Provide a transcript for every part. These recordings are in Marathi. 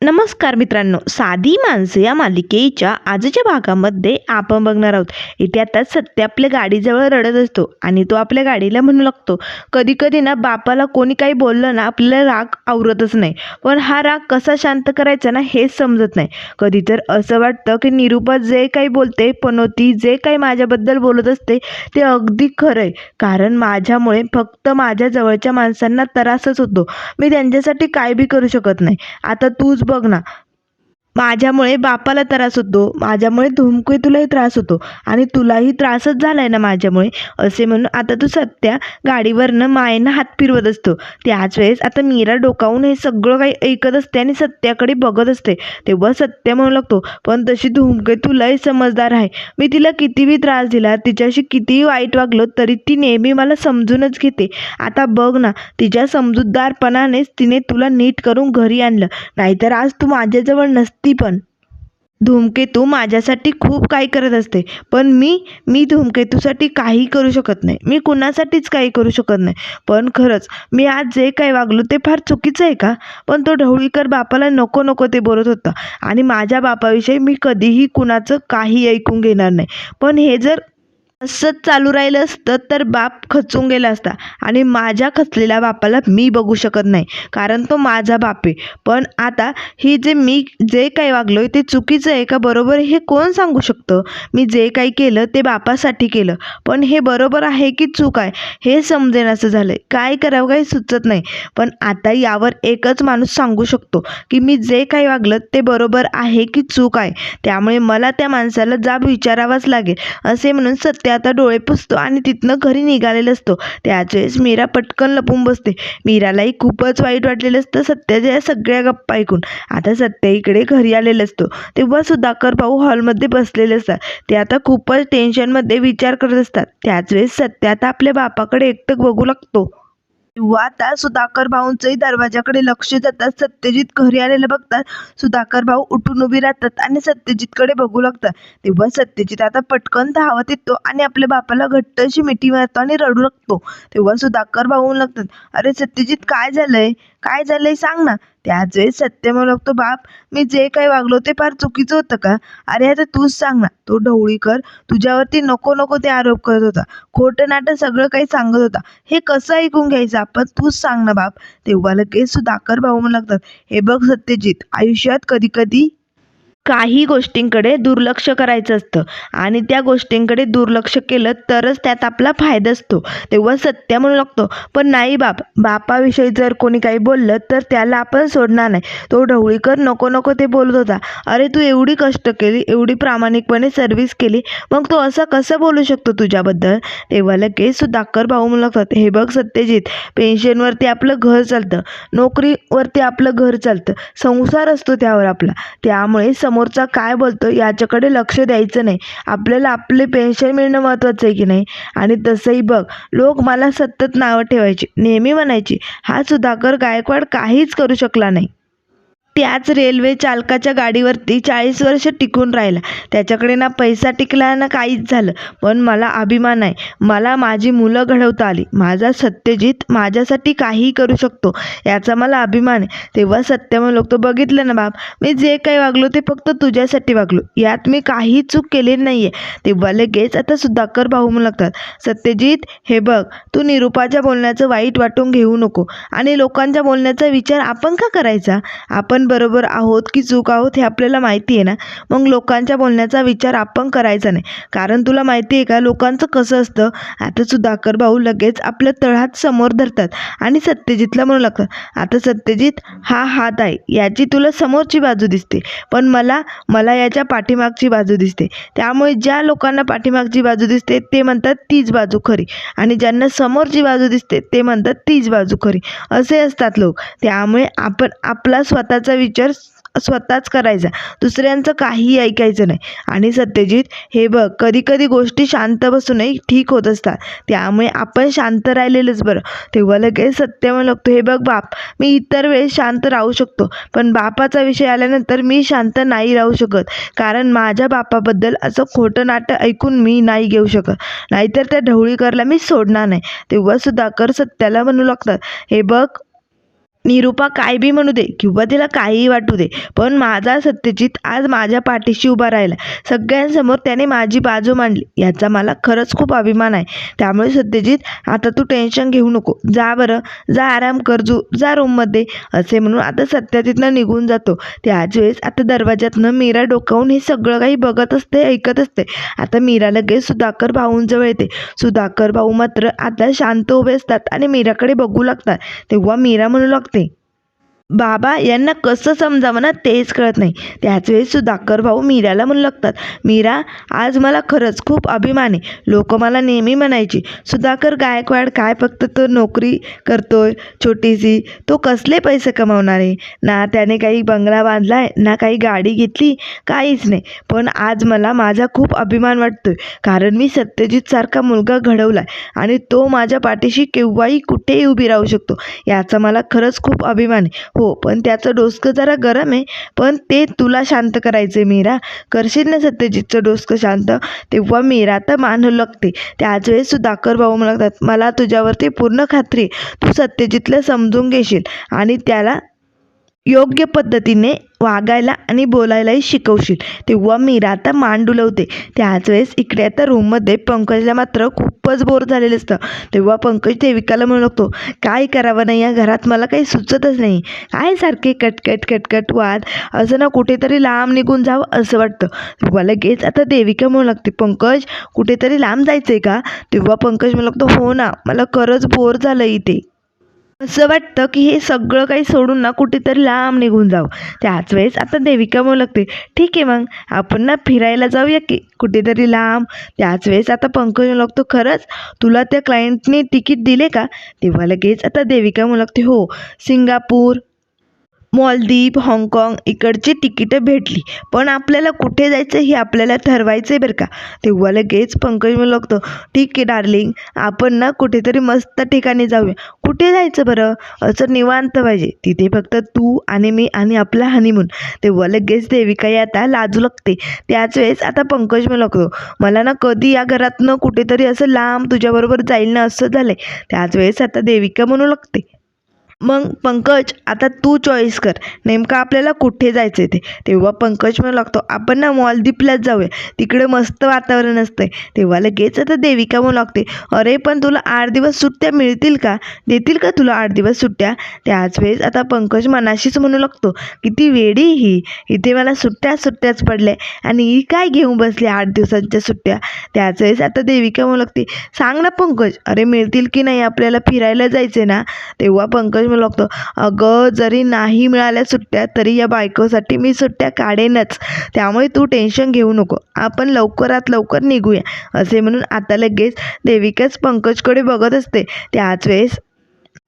नमस्कार मित्रांनो साधी माणसं या मालिकेच्या आजच्या भागामध्ये आपण बघणार आहोत. इथे आता सत्य आपल्या गाडीजवळ रडत असतो आणि तो आपल्या गाडीला म्हणू लागतो. कधी कधी ना बापाला कोणी काही बोललं ना आपल्याला राग आवरतच नाही. पण हा राग कसा शांत करायचा ना हेच समजत नाही. कधी तर असं वाटतं की निरूपा जे काही बोलते पनोती जे काही माझ्याबद्दल बोलत असते ते अगदी खरं आहे. कारण माझ्यामुळे फक्त माझ्या जवळच्या माणसांना त्रासच होतो. मी त्यांच्यासाठी काय बी करू शकत नाही. आता तूच बघ ना. माझ्यामुळे बापाला त्रास होतो. माझ्यामुळे धुमकुई तुलाही त्रास होतो. आणि तुलाही त्रासच झालाय ना माझ्यामुळे असे म्हणून आता तू सत्या गाडीवरनं मायेनं हात फिरवत असतो. त्याच वेळेस आता मीरा डोकावून हे सगळं काही ऐकत असते आणि सत्याकडे बघत असते. तेव्हा सत्य म्हणू लागतो पण तशी धुमकुई तुलाही समजदार आहे. मी तिला कितीही त्रास दिला तिच्याशी कितीही वाईट वागलो तरी ती नेहमी मला समजूनच घेते. आता बघ ना तिच्या समजूतदारपणानेच तिने तुला नीट करून घरी आणलं. नाहीतर आज तू माझ्याजवळ नसती पण. धूमकेतू माझ्यासाठी खूप काही करत असते पण मी मी धूमकेतूसाठी काही करू शकत नाही. मी कुणासाठीच काही करू शकत नाही. पण खरंच मी आज जे काही वागलो ते फार चुकीचं आहे का? पण तो ढवळीकर बापाला नको नको ते बोलत होता. आणि माझ्या बापाविषयी मी कधीही कुणाचं काही ऐकून घेणार नाही. पण हे जर असंच चालू राहिलं असतं तर बाप खचून गेला असता. आणि माझ्या खचलेल्या बापाला मी बघू शकत नाही कारण तो माझा बाप आहे. पण आता ही जे मी जे काही वागलो ते चुकीचं आहे का बरोबर हे कोण सांगू शकतं? मी जे काही केलं ते बापासाठी केलं. पण हे बरोबर आहे की चूक आहे हे समजेन असं झालं काय करावं काही सुचत नाही. पण आता यावर एकच माणूस सांगू शकतो की मी जे काही वागलं ते बरोबर आहे की चूक आहे. त्यामुळे मला त्या माणसाला जाब विचारावाच लागेल असे म्हणून सत्य आता डोळे पुसतो आणि तिथनं घरी निघालेलं असतो. त्याच वेळेस मीरा पटकन लपून बसते. मीरालाही खूपच वाईट वाटलेलं असतं. सत्याच्या या सगळ्या गप्पा ऐकून. आता सत्य इकडे घरी आलेलं असतो. तेव्हा सुधाकर भाऊ हॉलमध्ये बसलेले असतात. ते आता खूपच टेन्शनमध्ये विचार करत असतात. त्याच वेळेस सत्य आता आपल्या बापाकडे एकटक बघू लागतो. तेव्हा आता सुधाकर भाऊंचंही दरवाजाकडे लक्ष जातात सत्यजित घरी आलेलं बघतात. सुधाकर भाऊ उठून उभी राहतात आणि सत्यजितकडे बघू लागतात. तेव्हा सत्यजित आता पटकन धावत येतो आणि आपल्या बापाला घट्ट अशी मिठी मारतो आणि रडू लागतो. तेव्हा सुधाकर भाऊ लागतात अरे सत्यजित काय झालंय? काय झालंय सांग ना. त्याच वेळेस सत्य म्हणू लागतो बाप मी जे काही वागलो ते फार चुकीचं होतं का? अरे आता तूच सांग ना. तो ढवळीकर तुझ्यावरती नको नको ते आरोप करत होता. खोटं नाटं सगळं काही सांगत होता. हे कसं ऐकून घ्यायचं आपण? तूच सांग ना बाप. तेव्हा लगेच सुधाकर भाऊ म्हणू लागतात हे बघ सत्यजित आयुष्यात कधी कधी काही गोष्टींकडे दुर्लक्ष करायचं असतं. आणि त्या गोष्टींकडे दुर्लक्ष केलं तरच त्यात आपला फायदा असतो. तेव्हा सत्य म्हणू लागतो. पण नाही बाप बापाविषयी जर कोणी काही बोललं तर त्याला आपण सोडणार नाही. तो ढवळीकर नको नको ते बोलत होता. अरे तू एवढी कष्ट केली एवढी प्रामाणिकपणे सर्व्हिस केली मग तो असं कसं बोलू शकतो तुझ्याबद्दल? तेव्हा लगेच सुधाकर भाऊ म्हणू लागतात हे बघ सत्यजित पेन्शनवरती आपलं घर चालतं नोकरीवरती आपलं घर चालतं संसार असतो त्यावर आपला. त्यामुळे समोरचा काय बोलतो याच्याकडे लक्ष द्यायचं नाही. आपल्याला आपले पेन्शन मिळणं महत्त्वाचं आहे की नाही? आणि तसंही बघ लोक मला सतत नावं ठेवायची नेहमी म्हणायची हा सुधाकर गायकवाड काहीच करू शकला नाही. त्याच रेल्वे चालकाच्या गाडीवरती चाळीस वर्ष टिकून राहिला. त्याच्याकडे ना पैसा टिकला ना काहीच झालं. पण मला अभिमान आहे. मला माझी मुलं घडवता आली. माझा सत्यजित माझ्यासाठी काहीही करू शकतो याचा मला अभिमान आहे. तेव्हा सत्य लोक तो बघितलं ना बाप मी जे काही वागलो ते फक्त तुझ्यासाठी वागलो. यात मी काही चूक केलेली नाही आहे तेव्हा लगेच आता सुधाकर भाऊ म्हणू लागतात सत्यजित हे बघ तू निरूपाच्या बोलण्याचं वाईट वाटून घेऊ नको. आणि लोकांच्या बोलण्याचा विचार आपण का करायचा? आपण बरोबर आहोत की चूक आहोत हे आपल्याला माहिती आहे ना? मग लोकांच्या बोलण्याचा विचार आपण करायचा नाही. कारण तुला माहिती आहे का लोकांचं कसं असतं आता सुधाकर भाऊ लगेच आपल्या तळहात समोर धरतात आणि सत्यजितला म्हणू लागतात आता सत्यजित हा हात आहे याची तुला समोरची बाजू दिसते पण मला मला याच्या पाठीमागची बाजू दिसते. त्यामुळे ज्या लोकांना पाठीमागची बाजू दिसते ते म्हणतात तीच बाजू खरी. आणि ज्यांना समोरची बाजू दिसते ते म्हणतात तीच बाजू खरी. असे असतात लोक. त्यामुळे आपण आपला स्वतःचा विचार स्वतःच करायचा. दुसऱ्यांचं काहीही ऐकायचं नाही. आणि सत्यजित हे बघ कधी कधी गोष्टी शांत बसूनही ठीक होत असतात. त्यामुळे आपण शांत राहिलेलंच बरं. तेव्हा लगेच सत्य म्हणू लागतो हे बघ बाप मी इतर वेळेस शांत राहू शकतो. पण बापाचा विषय आल्यानंतर मी शांत नाही राहू शकत. कारण माझ्या बापाबद्दल असं खोटं नाटं ऐकून मी नाही घेऊ शकत. नाहीतर त्या ढवळीकरला मी सोडणार नाही. तेव्हा सुधाकर सत्याला म्हणू लागतात हे बघ निरूपा काय बी म्हणू दे किंवा तिला काहीही वाटू दे पण माझा सत्यजित आज माझ्या पाठीशी उभा राहिला. सगळ्यांसमोर त्याने माझी बाजू मांडली. याचा मला खरंच खूप अभिमान आहे. त्यामुळे सत्यजित आता तू टेन्शन घेऊ नको. जा बरं. जा आराम कर जू. जा रूममध्ये असे म्हणून आता सत्यजितनं निघून जातो. त्याच वेळेस आता दरवाज्यातनं मीरा डोकावून हे सगळं काही बघत असते ऐकत असते. आता मीरा लगेच सुधाकर भाऊंजवळ येते. सुधाकर भाऊ मात्र आता शांत उभे असतात आणि मीराकडे बघू लागतात. तेव्हा मीरा म्हणू लागते बाबा यांना कसं समजावं ना तेच कळत नाही. त्याचवेळी सुधाकर भाऊ मीराला म्हणू लागतात मीरा आज मला खरंच खूप अभिमान आहे. लोक मला नेहमी म्हणायची सुधाकर गायकवाड काय फक्त तो नोकरी करतोय छोटीशी. तो कसले पैसे कमावणार? आहे ना त्याने काही बंगला बांधला आहे ना काही गाडी घेतली काहीच नाही. पण आज मला माझा खूप अभिमान वाटतोय. कारण मी सत्यजितसारखा मुलगा घडवला आहे आणि तो माझ्या पाठीशी केव्हाही कुठेही उभी राहू शकतो. याचा मला खरंच खूप अभिमान आहे. हो पण त्याचं डोसकं जरा गरम आहे. पण ते तुला शांत करायचं आहे मीरा. करशील ना सत्यजितचं डोसकं शांत? तेव्हा मीरा तर मान लागते त्याच वेळेस सुधाकर भाऊ म्हणतात मला तुझ्यावरती पूर्ण खात्री तू सत्यजितला समजून घेशील आणि त्याला योग्य पद्धतीने वागायला आणि बोलायलाही शिकवशील. तेव्हा मीरा आता मान डुलवते त्याच वेळेस इकडे आता रूममध्ये पंकजला मात्र खूपच बोर झालेलं असतं. तेव्हा पंकज देविकाला म्हणू लागतो काय करावं नाही या घरात? मला काही सुचतच नाही. काय सारखे कटकट कटकट वाद? असं ना कुठेतरी लांब निघून जावं असं वाटतं. तेव्हा लगेच आता देविका म्हणू लागते पंकज कुठेतरी लांब जायचं आहे का? तेव्हा पंकज म्हणू लागतो हो ना मला खरंच बोर झालं इथे. असं वाटतं की हे सगळं काही सोडून ना कुठेतरी लांब निघून जावं. त्याच वेळेस आता देविका म्हणू लागते ठीक आहे मग. आपण ना फिरायला जाऊया की कुठेतरी लांब. त्याच वेळेस आता पंकज म्हणू लागतो खरंच. तुला त्या क्लायंटने तिकीट दिले का? तेव्हा लगेच आता देविका म्हणू लागते हो. सिंगापूर मॉलदीप हाँगकाँग इकडची तिकीटं भेटली. पण आपल्याला कुठे जायचं हे आपल्याला ठरवायचं आहे बरं का? तेव्हा लगेच पंकज म्हणू लागतो ठीक आहे डार्लिंग आपण ना कुठेतरी मस्त ठिकाणी जाऊया. कुठे जायचं बरं? असं निवांत पाहिजे. तिथे फक्त तू आणि मी आणि आपला हनीमून तेव्हा लगेच देविकाही आता लाजू लागते. त्याच वेळेस आता पंकज म्हणू लागतो मला ना कधी या घरातनं कुठेतरी असं लांब तुझ्याबरोबर जाईल ना असं झालं आहे त्याच वेळेस आता देविका म्हणू लागते मग पंकज आता तू चॉईस कर. नेमकं आपल्याला कुठे जायचं आहे ते? तेव्हा पंकज म्हणू लागतो आपण ना मॉलदीपलाच जाऊया. तिकडे मस्त वातावरण असतंय. तेव्हा लगेच आता देविका म्हणू लागते अरे पण तुला आठ दिवस सुट्ट्या मिळतील का? देतील का तुला आठ दिवस सुट्ट्या? त्याच वेळेस आता पंकज मनाशीच म्हणू लागतो किती वेडी ही. इथे मला सुट्ट्या सुट्ट्याच पडल्या आणि ही काय घेऊन बसली आठ दिवसांच्या सुट्ट्या? त्याच वेळेस आता देविका म्हणू लागते सांग ना पंकज अरे मिळतील की नाही आपल्याला फिरायला जायचे ना? तेव्हा पंकज म्हणू लागतो. अगं जरी नाही मिळाल्या सुट्ट्या तरी या बायकोसाठी मी सुट्ट्या काढेनच. त्यामुळे तू टेन्शन घेऊ नको. आपण लवकरात लवकर निघूया असे म्हणून आता लगेच देविकाच पंकजकडे बघत असते. त्याच वेळेस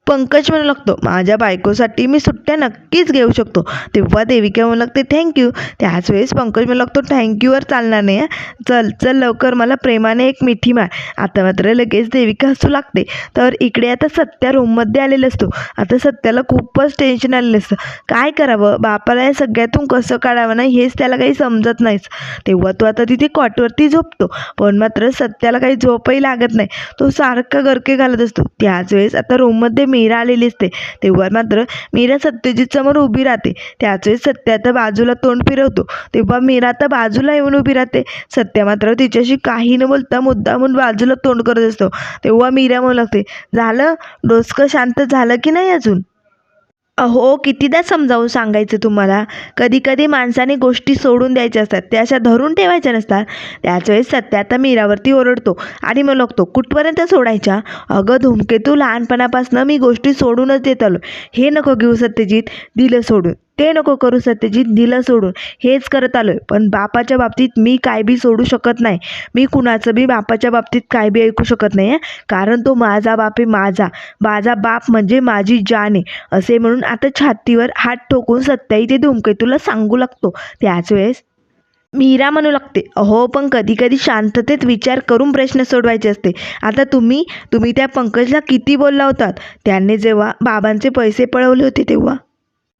पंकज म्हणू लागतो माझ्या बायकोसाठी मी सुट्ट्या नक्कीच घेऊ शकतो. तेव्हा देविका म्हणू लागते थँक्यू त्याच वेळेस पंकज म्हणू लागतो थँक्यूवर चालणार नाही चल चल लवकर मला प्रेमाने एक मिठी मार. आता मात्र लगेच देविका हसू लागते. तर इकडे आता सत्या रूममध्ये आलेलं असतो. आता सत्याला खूपच टेन्शन आलेलं असतं. काय करावं? बापाला या सगळ्यातून कसं काढावं ना? हेच त्याला काही समजत नाहीच तेव्हा तो आता तिथे कॉटवरती झोपतो. पण मात्र सत्याला काही झोपही लागत नाही. तो सारखा गरके घालत असतो. त्याच वेळेस आता रूममध्ये मीरा आलेली असते. तेव्हा मात्र मीरा सत्यजित समोर उभी राहते. त्याच वेळेस सत्या आता बाजूला तोंड फिरवतो. तेव्हा मीरा आता बाजूला येऊन उभी राहते. सत्या मात्र तिच्याशी काही न बोलता मुद्दामून बाजूला तोंड करत असतो. तेव्हा मीरा म्हणू लागते झालं? डोसकं शांत झालं की नाही अजून? अहो कितीदा समजावून सांगायचं तुम्हाला? कधी कधी माणसाने गोष्टी सोडून द्यायच्या असतात. त्या अशा धरून ठेवायच्या नसतात. त्याच वेळेस सत्या आता मीरावरती ओरडतो आणि मग लागतो कुठपर्यंत सोडायच्या? अगं धुमकेतू लहानपणापासून मी गोष्टी सोडूनच देत आलो हे नको घेऊ सत्यजित दिलं सोडून. ते नको करू सत्यजित दिलं सोडून. हेच करत आलोय. पण बापाच्या बाबतीत मी काय बी सोडू शकत नाही. मी कुणाचं बी बापाच्या बाबतीत काय बी ऐकू शकत नाही आहे कारण तो माझा बाप आहे माझा. माझा बाप म्हणजे माझी जान आहे. असे म्हणून आता छातीवर हात ठोकून सत्याही ते धुमकेतूला सांगू लागतो. त्याच वेळेस मीरा म्हणू लागते अहो पण कधी कधी शांततेत विचार करून प्रश्न सोडवायचे असते. आता तुम्ही तुम्ही त्या पंकजला किती बोलला होतात? त्यांनी जेव्हा बाबांचे पैसे पळवले होते तेव्हा.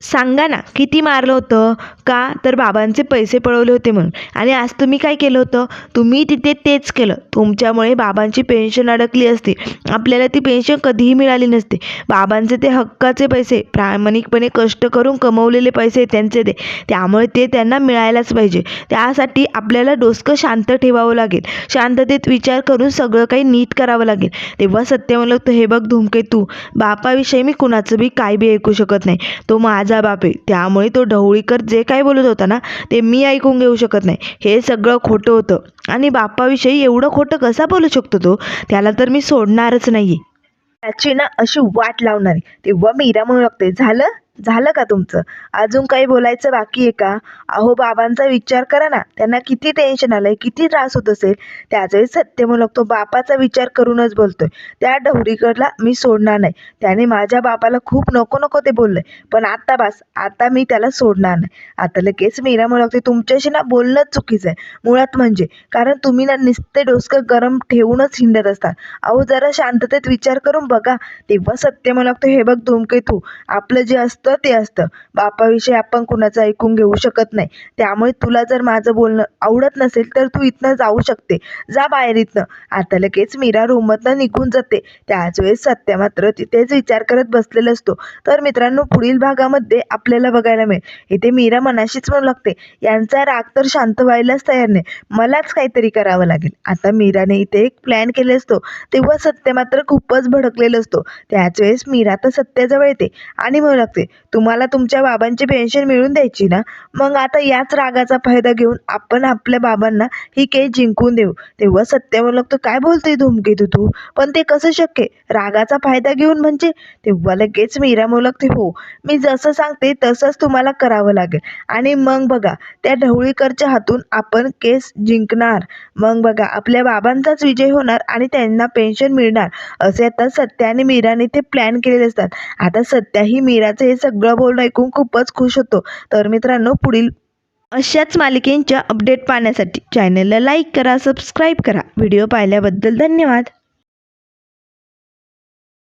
सांगा ना किती मारलं होतं? का? तर बाबांचे पैसे पळवले होते म्हणून. आणि आज तुम्ही काय केलं होतं? तुम्ही तिथे तेच केलं. तुमच्यामुळे बाबांची पेन्शन अडकली असती. आपल्याला ती पेन्शन कधीही मिळाली नसते. बाबांचे ते हक्काचे पैसे प्रामाणिकपणे कष्ट करून कमवलेले पैसे त्यांचे ते त्यामुळे ते त्यांना मिळायलाच पाहिजे. त्यासाठी आपल्याला डोसकं शांत ठेवावं लागेल. शांततेत विचार करून सगळं काही नीट करावं लागेल. तेव्हा सत्य म्हणलं होतं हे बघ धूमकेतू बापाविषयी मी कुणाचं बी काय बी ऐकू शकत नाही. तो माझा बाप. आहे त्यामुळे तो ढवळीकर जे काय बोलत होता ना ते मी ऐकून घेऊ शकत नाही. हे सगळं खोटं होतं. आणि बापाविषयी एवढं खोटं कसा बोलू शकतो तो? त्याला तर मी सोडणारच नाही त्याची ना अशी वाट लावणारी. तेव्हा मीरा म्हणू लागते झालं? झालं का तुमचं? अजून काही बोलायचं बाकी आहे का? अहो बाबांचा विचार करा ना. त्यांना किती टेन्शन आलंय किती त्रास होत असेल त्याच सत्य म्हणू लागतो बापाचा विचार करूनच बोलतोय. त्या डवरीकडला मी सोडणार नाही. त्याने माझ्या बापाला खूप नको नको ते बोललंय. पण आता बास आता मी त्याला सोडणार नाही. आता लगेच मीरा म्हणू लागते तुमच्याशी ना बोलणंच चुकीचं आहे. मुळात म्हणजे कारण तुम्ही ना नुसते डोसकं गरम ठेवूनच हिंडत असतात अहो जरा शांततेत विचार करून बघा. तेव्हा सत्य म्हणू लागतो हे बघ धूमकेतू. आपलं जे असतं ते असतं. बापाविषयी आपण कुणाचं ऐकून घेऊ शकत नाही. त्यामुळे तुला जर माझं बोलणं आवडत नसेल तर तू इथनं जाऊ शकते. जा बाहेर इथनं. आता लगेच मीरा रूममधनं निघून जाते. त्याच वेळेस सत्य मात्र तिथेच विचार करत बसलेला असतो. तर मित्रांनो पुढील भागामध्ये आपल्याला बघायला मिळेल. इथे मीरा मनाशीच म्हणू लागते यांचा राग तर शांत व्हायलाच तयार नाही. मलाच काहीतरी करावं लागेल. आता मीराने इथे एक प्लॅन केले असतो. तेव्हा सत्य मात्र खूपच भडकलेलं असतो. त्याच वेळेस मीरा तर सत्याजवळ येते आणि म्हणू लागते तुम्हाला तुमच्या बाबांची पेन्शन मिळून द्यायची ना मग आता याच रागाचा फायदा घेऊन आपण आपल्या बाबांना ही केस जिंकून देऊ. तेव्हा सत्य म्हणू लागतो काय बोलतोय धुमकेतू तू? पण ते कसं शक्य? रागाचा फायदा घेऊन म्हणजे? तेव्हा लगेच मीरा म्हणू हो मी जसं सांगते तसंच तुम्हाला करावं लागेल. आणि मग बघा त्या ढवळीकरच्या हातून आपण केस जिंकणार. मग बघा आपल्या बाबांचाच विजय होणार आणि त्यांना पेन्शन मिळणार. असे आता सत्या आणि मीराने ते प्लॅन केलेले असतात. आता सत्या ही हे सगळं बोलणं ऐकून खूपच खुश होतो. तर मित्रांनो पुढील अशाच मालिकेंच्या अपडेट पाहण्यासाठी चॅनलला लाईक करा सबस्क्राईब करा. व्हिडिओ पाहिल्याबद्दल धन्यवाद.